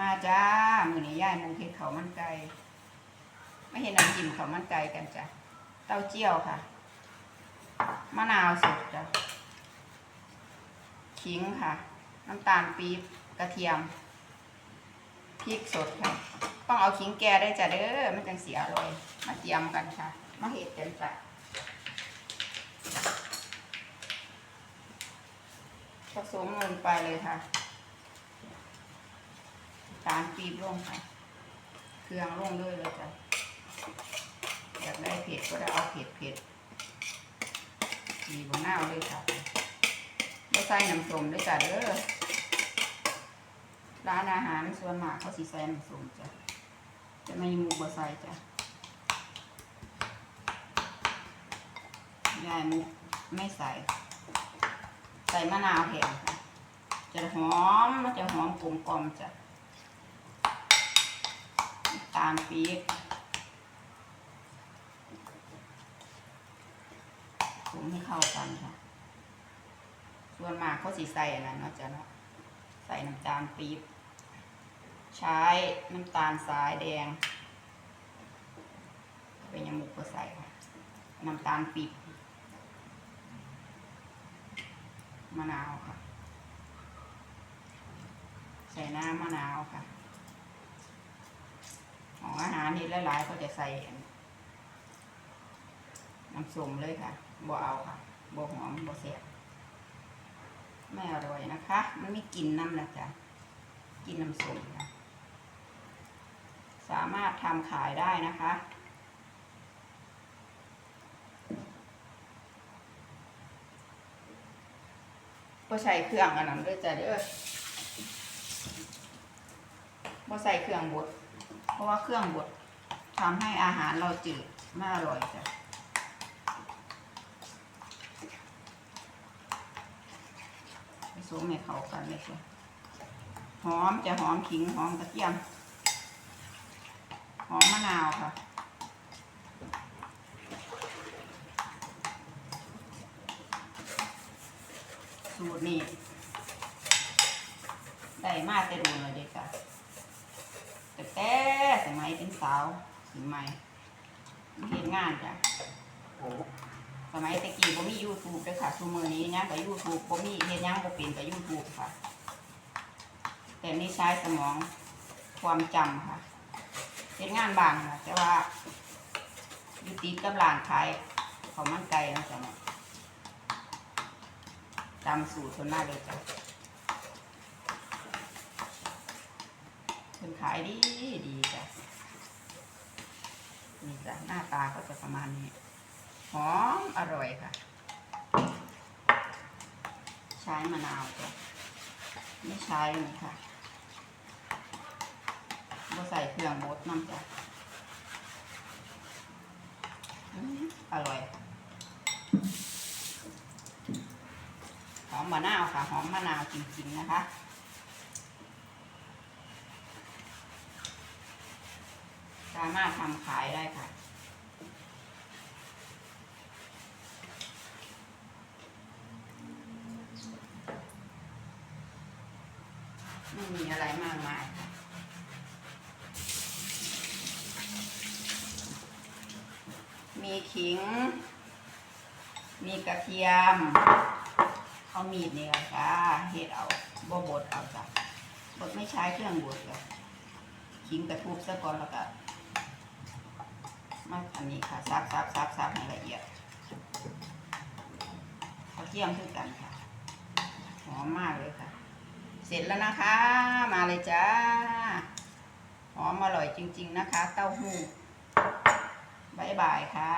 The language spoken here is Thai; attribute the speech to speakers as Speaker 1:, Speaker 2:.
Speaker 1: มาจ้ามือนี้ย่ายมุงเห็ดเขามันไก่ไม่เห็นน้ำจิ้มเขามันไก่กันจ้ะเต้าเจี้ยวค่ะ มะนาวสดจ้ะขิงค่ะ น้ำตาลปี๊บกระเทียมพริกสดค่ะ ต้องเอาขิงแก่ได้จ้ะเด้อมันจังเสียอร่อยมาเตรียมกันค่ะ มาเห็ดกันจ้ะผสมลงไปเลยค่ะ ตาลปีบลงค่ะ เครื่องลงด้วยเลยจ้ะอยากได้เผ็ดก็ได้เอาเผ็ดเผ็ดมีบนหน้าเลยค่ะไม่ใส่น้ำส้มด้วยจ้ะเด้อร้านอาหารส่วนมากเขาสิใส่น้ำส้มจ้ะจะไม่มีหมูบะใส่จ้ะยายมุกไม่ใส่ ใส่มะนาวแห้งค่ะ จะหอมมันจะหอมกลมกล่อมจ้ะ ตาลปี๊บผงให้เข้ากันค่ะ ส่วนมากเขาสิใส่อันนั้นเนาะจ้ะเนาะใส่น้ำตาลปี๊บใช้น้ำตาลสายแดง เป็นยมุกก็ใส่ค่ะ น้ำตาลปี๊บมะนาวค่ะ ใส่น้ำมะนาวค่ะ อาหารที่หลายๆก็จะใส่น้ำส้มเลยค่ะบ่เอาค่ะบ่หอมบ่แซ่บไม่อร่อยนะคะ มันไม่กินน้ำนะจ๊ะกินน้ำส้มค่ะสามารถทำขายได้นะคะบ่ใส่เครื่องอันนั้นด้วยจ้ะเด้อบ่ใส่เครื่องบด เพราะว่าเครื่องบดทำให้อาหารเราจืดไม่อร่อยจ้ะผสมให้เข้ากันเลยจ้ะหอมจะหอมขิงหอมกระเทียม หอมมะนาวค่ะสูตรนี้ได้มาแต่ดูเลยเด็กอะ แต่แต่สมัยเป็นสาวสิใหม่เห็นงานจ้ะสมัยตะกี้บ่มี YouTube เด้อค่ะซุมือนี้เนี่ยกับ YouTube บ่มีเฮ็ดหยังบ่เป็นกับ YouTube ค่ะ แต่นี่ใช้สมองความจำค่ะเฮ็ดงานบ้านค่ะแต่ว่าอยู่ติดกับร้านขายข้าวมันไก่นะจ๊ะเนาะตามสูตรคนมากเลยจ้ะ นขายดีดีจ้ะนี่จ้ะหน้าตาก็จะประมาณนี้หอมอร่อยค่ะ ใช้มะนาวจ้ะไม่ใช้นี่ค่ะก็ใส่เครื่องบดน้ำจ้ะอร่อยหอมมะนาวค่ะหอมมะนาวจริงๆนะคะามารถทำขายได้ค่ะ ไม่มีอะไรมากมายค่ะมีขิง มีกระเทียม เอามีดนี่แหละค่ะเฮ็ดเอาบ่บดเอาจ้ะบดไม่ใช้เครื่องบดเลยขิงกระทุบซะก่อนแล้วก็ มาอันนี้ค่ะซับซับซับซับให้ละเอียดเขาเทียมคือกันค่ะหอมมากเลยค่ะ เสร็จแล้วนะคะ มาเลยจ้าหอมอร่อยจริง ๆ นะคะ เต้าหู้บายบายค่ะ